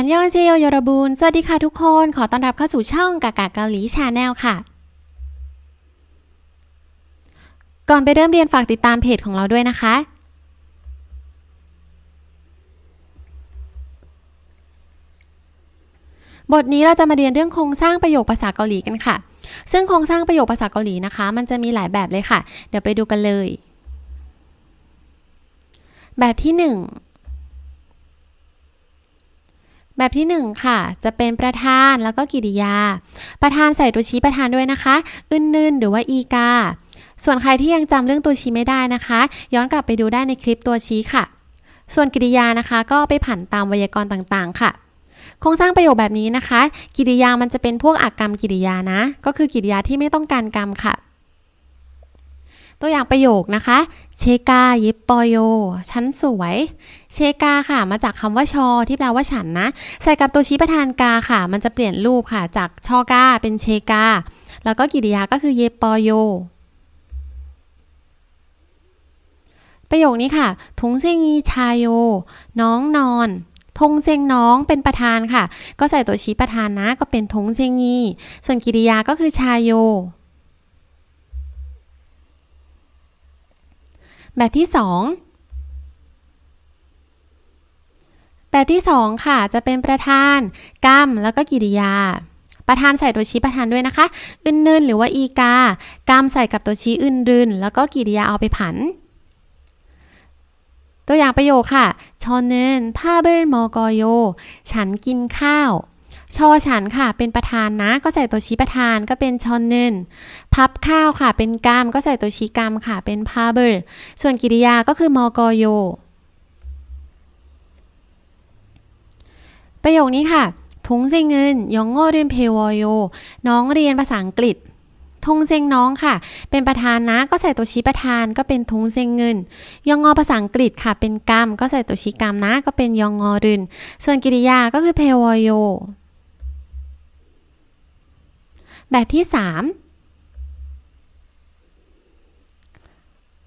อันยองเจโยยรบูนสวัสดีค่ะทุกคน ขอต้อนรับเข้าสู่ช่องกากาเกาหลีชาแนลค่ะ ก่อนไปเริ่มเรียนฝากติดตามเพจของเราด้วยนะคะ บทนี้เราจะมาเรียนเรื่องโครงสร้างประโยคภาษาเกาหลีกันค่ะ ซึ่งโครงสร้างประโยคภาษาเกาหลีนะคะ มันจะมีหลายแบบเลยค่ะ เดี๋ยวไปดูกันเลย แบบที่หนึ่ง แบบที่หนึ่งค่ะ จะเป็นประธานแล้วก็กิริยา ประธานใส่ตัวชี้ประธานด้วยนะคะอึนนึนหรือว่าอีกา ส่วนใครที่ยังจำเรื่องตัวชี้ไม่ได้นะคะ ย้อนกลับไปดูได้ในคลิปตัวชี้ค่ะ ส่วนกิริยานะคะ ก็ไปผันตามไวยากรณ์ต่างๆ ค่ะโครงสร้างประโยคแบบนี้นะคะ กิริยามันจะเป็นพวกอากรรมกิริยานะ ก็คือกิริยาที่ไม่ต้องการกรรมค่ะ ตัวอย่างประโยคนะคะ เชกาเยิปปอยโยฉันสวย เชกาค่ะ มาจากคำว่าชอ ที่แปลว่าฉันนะ ใส่กับตัวชี้ประธานกาค่ะ มันจะเปลี่ยนรูปค่ะ จากชอกาเป็นเชกา แล้วก็กิริยาก็คือเยปปอยโยประโยคนี้ค่ะทุงเซงีชายโย น้องนอนทงเซงน้องเป็นประธานค่ะ ก็ใส่ตัวชี้ประธานนะ ก็เป็นทงเซงีส่วนกิริยาก็คือชายโย แบบที่สองแบบที่สองค่ะ จะเป็นประธานกรรมแล้วก็กิริยา ประธานใส่ตัวชี้ประธานด้วยนะคะ อึนนึนหรือว่าอีกากรรมใส่กับตัวชี้อึนรึนแล้วก็กิริยาเอาไปผัน ตัวอย่างประโยคค่ะชอนึนผ้าเบิลมอกโย ฉันกินข้าว ชอฉันค่ะ เป็นประธานนะ ก็ใส่ตัวชี้ประธานก็เป็นชอนนึนพับข้าวค่ะ เป็นกรรมก็ใส่ตัวชี้กรรมค่ะ เป็นพาเบิลส่วนกิริยาก็คือมอกโย ประโยคนี้ค่ะทุงเซงเงินยองโง่เรียนเพวโย น้องเรียนภาษาอังกฤษทงเซงน้องค่ะ เป็นประธานนะ ก็ใส่ตัวชี้ประธานก็เป็นทุงเซงเงิน ยองงอภาษาอังกฤษค่ะ เป็นกรรม ก็ใส่ตัวชี้กรรมนะ ก็เป็นยองงอริน ส่วนกิริยาก็คือเพวโย แบบที่ 3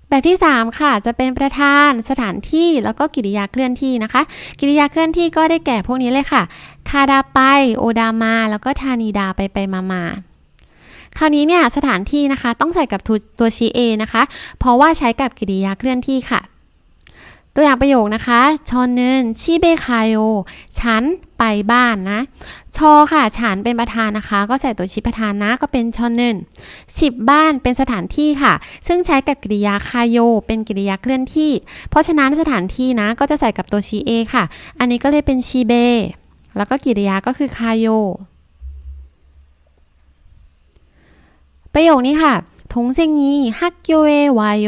แบบที่ 3 ค่ะ จะเป็นประธานสถานที่แล้วก็กิริยาเคลื่อนที่นะคะ กิริยาเคลื่อนที่ก็ได้แก่พวกนี้เลยค่ะ คาดาไป โอดามา แล้วก็ทานีดาไปไปมามาคราวนี้เนี่ยสถานที่นะคะต้องใส่กับตัวชีเอนะคะ เพราะว่าใช้กับกิริยาเคลื่อนที่ค่ะ ตัวอย่างประโยคนะคะชอนนึนชิเบคายโอฉันไปบ้านนะ ชอค่ะ ฉันเป็นประธานนะคะ ก็ใส่ตัวชิประธานนะ ก็เป็นชอนนึนฉิบบ้านเป็นสถานที่ค่ะ ซึ่งใช้กับกริยาคายโย เป็นกริยาเคลื่อนที่ เพราะฉะนั้นสถานที่นะ ก็จะใส่กับตัวชีเอค่ะ อันนี้ก็เลยเป็นชีเบ แล้วก็กริยาก็คือคายโย ประโยคนี้ค่ะทงเซงงีฮักโยเอวายโย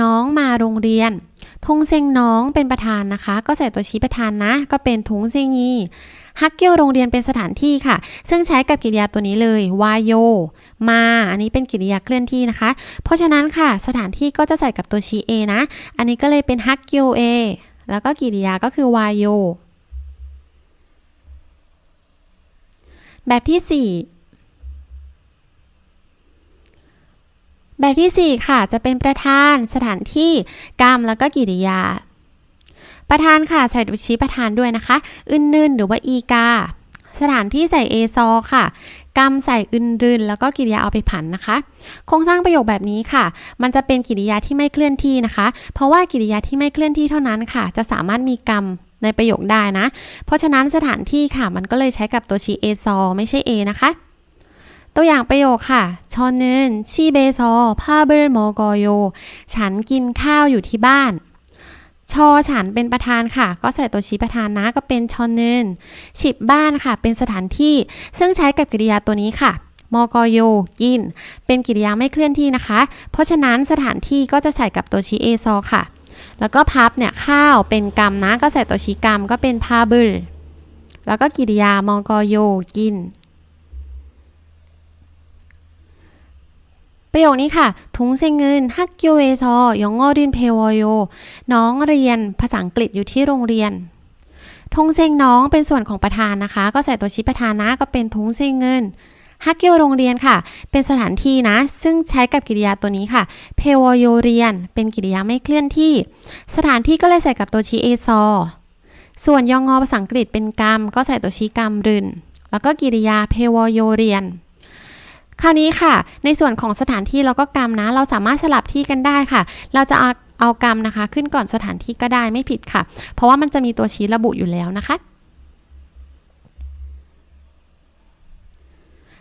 น้องมาโรงเรียน ทงเซงน้องเป็นประธานนะคะ ก็ใส่ตัวชี้ประธานนะ ก็เป็นทุงเซงงีฮักเกียวโรงเรียนเป็นสถานที่ค่ะ ซึ่งใช้กับกริยาตัวนี้เลยวายโย มา อันนี้เป็นกริยาเคลื่อนที่นะคะ เพราะฉะนั้นค่ะ สถานที่ก็จะใส่กับตัวชี้เอนะ อันนี้ก็เลยเป็นฮักเกียวเอแล้วก็กริยาก็คือวายโย แบบที่ 4 แบบที่ 4 ค่ะ จะเป็นประธาน สถานที่ กรรม แล้วก็กิริยา ประธานค่ะ ใส่ตัวชี้ประธานด้วยนะคะ อึนนึนหรือว่าอีกา สถานที่ใส่เอซอค่ะ กรรมใส่อึนรึน แล้วก็กิริยาเอาไปผันนะคะ โครงสร้างประโยคแบบนี้ค่ะ มันจะเป็นกิริยาที่ไม่เคลื่อนที่นะคะ เพราะว่ากิริยาที่ไม่เคลื่อนที่เท่านั้นค่ะ จะสามารถมีกรรมในประโยคได้นะ เพราะฉะนั้นสถานที่ค่ะ มันก็เลยใช้กับตัวชี้เอซอไม่ใช่ A นะคะ ตัวอย่างประโยคค่ะชอนึนชีเบซอผ้าเบิลมอกโย ฉันกินข้าวอยู่ที่บ้าน ชอฉันเป็นประธานค่ะ ก็ใส่ตัวชี้ประธานนะก็เป็นชอนึนฉิบบ้านค่ะ เป็นสถานที่ ซึ่งใช้กับกริยาตัวนี้ค่ะมอกโยกิน เป็นกริยาไม่เคลื่อนที่นะคะ เพราะฉะนั้นสถานที่ก็จะใส่กับตัวชี้เอซอค่ะ แล้วก็พับเนี่ยข้าวเป็นกรรมนะ ก็ใส่ตัวชี้กรรมก็เป็นพาเบิลแล้วก็กิริยามอกโยกิน ประโยคนี้ค่ะทุงเซงเงินฮักโยเอซอยองงอรินเพวโย น้องเรียนภาษาอังกฤษอยู่ที่โรงเรียนทงเซงน้องเป็นส่วนของประธานนะคะ ก็ใส่ตัวชี้ประธานนะก็เป็นทุงเซงเงินฮักโยโรงเรียนค่ะ เป็นสถานที่นะ ซึ่งใช้กับกิริยาตัวนี้ค่ะเพวโยเรียน เป็นกิริยาไม่เคลื่อนที่ สถานที่ก็เลยใส่กับตัวชี้เอซอส่วนยองงอภาษาอังกฤษเป็นกรรม ก็ใส่ตัวชี้กรรมรึนแล้วก็กริยาเพวโยเรียน คราวนี้ค่ะ ในส่วนของสถานที่แล้วก็กรรมนะ เราสามารถสลับที่กันได้ค่ะ เราจะเอาเอากรรมนะคะ ขึ้นก่อนสถานที่ก็ได้ไม่ผิดค่ะ เพราะว่ามันจะมีตัวชี้ระบุอยู่แล้วนะคะ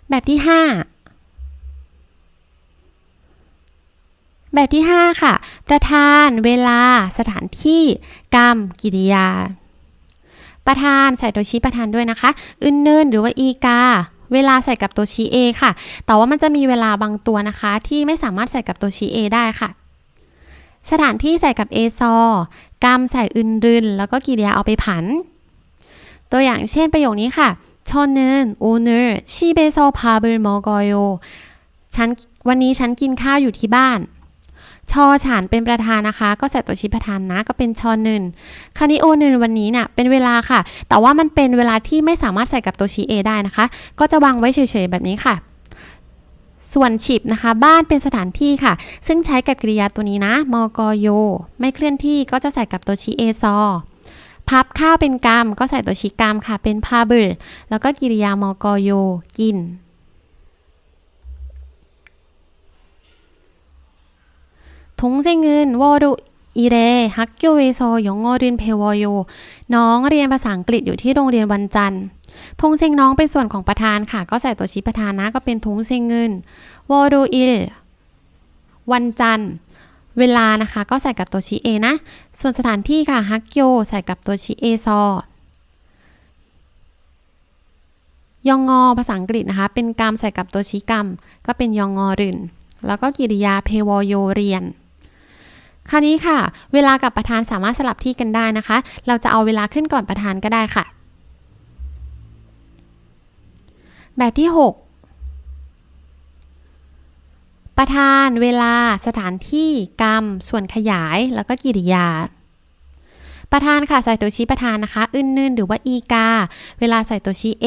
แบบที่ 5แบบที่ 5 ค่ะ ประธาน เวลา สถานที่ กรรม กิริยา ประธาน ใส่ตัวชี้ประธานด้วยนะคะอึนเนินหรือว่าอีกา เวลาใส่กับตัวชี้ A ค่ะ แต่ว่ามันจะมีเวลาบางตัวนะคะ ที่ไม่สามารถใส่กับตัวชี้ A ได้ค่ะ สถานที่ใส่กับ A ซอกรรมใส่อึนรึน แล้วก็กิริยาเอาไปผัน ตัวอย่างเช่นประโยคนี้ค่ะชนนึนโอเนอร์ชีเบโซพาเบลมอกอยโอฉันวันนี้ฉันกินข้าวอยู่ที่บ้าน ชอฉันเป็นประธานนะคะ ก็ใส่ตัวชี้ประธานนะก็เป็นชอนึนคานิโอนึนวันนี้เนี่ยเป็นเวลาค่ะ แต่ว่ามันเป็นเวลาที่ไม่สามารถใส่กับตัวชี้ A ได้นะคะ ก็จะวางไว้เฉยๆแบบนี้ค่ะส่วนฉิบนะคะ บ้านเป็นสถานที่ค่ะ ซึ่งใช้กับกริยาตัวนี้นะ มกโย ไม่เคลื่อนที่ก็จะใส่กับตัวชี้ A ซอพับข้าวเป็นกรรม ก็ใส่ตัวชี้กรรมค่ะ เป็นพาเบิลแล้วก็กิริยามกโย กิน 동생은 워로 일에 학교에서 영어를 배워요. น้องเรียนภาษาอังกฤษอยู่ที่โรงเรียนวันจันทร์ทงเซงน้องเป็นส่วนของประธานค่ะ ก็ใส่ตัวชี้ประธานนะ ก็เป็นทงเซงเงินวอรูอิลวันจันทร์ เวลานะคะ ก็ใส่กับตัวชี้ A นะ ส่วนสถานที่ค่ะฮักโยใส่กับตัวชี้ A ซอยองงอภาษาอังกฤษนะคะ เป็นกรรมใส่กับตัวชี้กรรม ก็เป็นยองงอริน แล้วก็กิริยาเพวโยเรียน คราวนี้ค่ะ เวลากับประธานสามารถสลับที่กันได้นะคะ เราจะเอาเวลาขึ้นก่อนประธานก็ได้ค่ะ แบบที่ 6 ประธานเวลา สถานที่กรรม ส่วนขยาย แล้วก็กิริยาประธานค่ะใส่ตัวชี้ประธานนะคะอึนนึนหรือว่าอีกา เวลาใส่ตัวชี้ A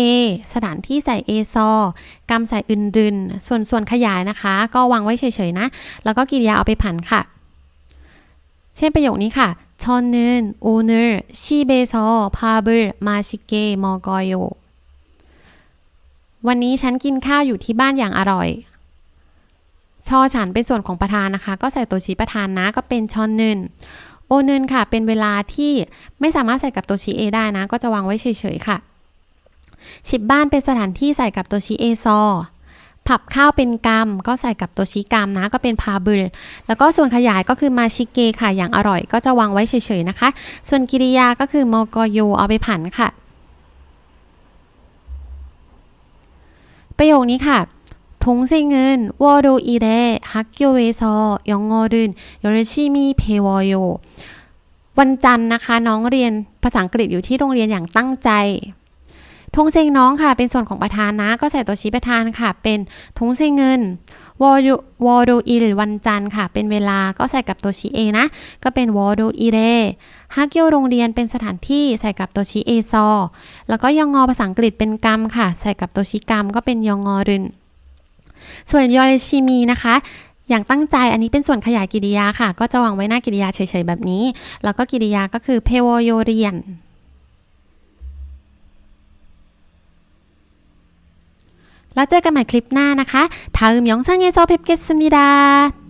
สถานที่ใส่ A ซอกรรมใส่อึนรึนส่วนส่วนขยายนะคะ ก็วางไว้เฉยๆนะ แล้วก็กิริยาเอาไปผันค่ะ เช่นประโยคนี้ค่ะชอนนึนโอเนอร์ชีบซอพาเบลมาชิเกมอกอยโยวันนี้ฉันกินข้าวอยู่ที่บ้านอย่างอร่อย ชอฉันเป็นส่วนของประธานนะคะ ก็ใส่ตัวชี้ประธานนะก็เป็นชอนนึนโอนึนค่ะ เป็นเวลาที่ไม่สามารถใส่กับตัวชี้ A ได้นะ ก็จะวางไว้เฉยๆค่ะฉิบบ้านเป็นสถานที่ใส่กับตัวชี้ A ซอ ผับข้าวเป็นกรรม ก็ใส่กับตัวชี้กรรมนะ ก็เป็นพาบุลแล้วก็ส่วนขยายก็คือมาชิเกค่ะ อย่างอร่อย ก็จะวางไว้เฉยๆนะคะ ส่วนกิริยาก็คือโมโกโยเอาไปผันค่ะ ประโยคนี้ค่ะทงซิเงินวอโดอีเดฮักโยเวซอยองงอรินยอริชิมิเพวโยวันจันทร์นะคะ น้องเรียนภาษาอังกฤษอยู่ที่โรงเรียนอย่างตั้งใจ ทงเซงน้องค่ะ เป็นส่วนของประธานนะ ก็ใส่ตัวชี้ประธานค่ะ เป็นทงเซงเงินวอรูวอรูอิลวันจันทร์ค่ะ เป็นเวลาก็ใส่กับตัวชี้เอนะ ก็เป็นวอรูอิเรฮักโยโรงเรียนเป็นสถานที่ใส่กับตัวชี้เอซอ แล้วก็ยองงอภาษาอังกฤษเป็นกรรมค่ะ ใส่กับตัวชี้กรรมก็เป็นยองงอรึนส่วนยอชิมีนะคะอย่างตั้งใจอันนี้เป็นส่วนขยายกิริยาค่ะ ก็จะวางไว้หน้ากิริยาเฉยๆแบบนี้ แล้วก็กิริยาก็คือเพโวโยเรียน แล้วเจอกันใหม่คลิปหน้านะคะ다음영상에서뵙겠습니다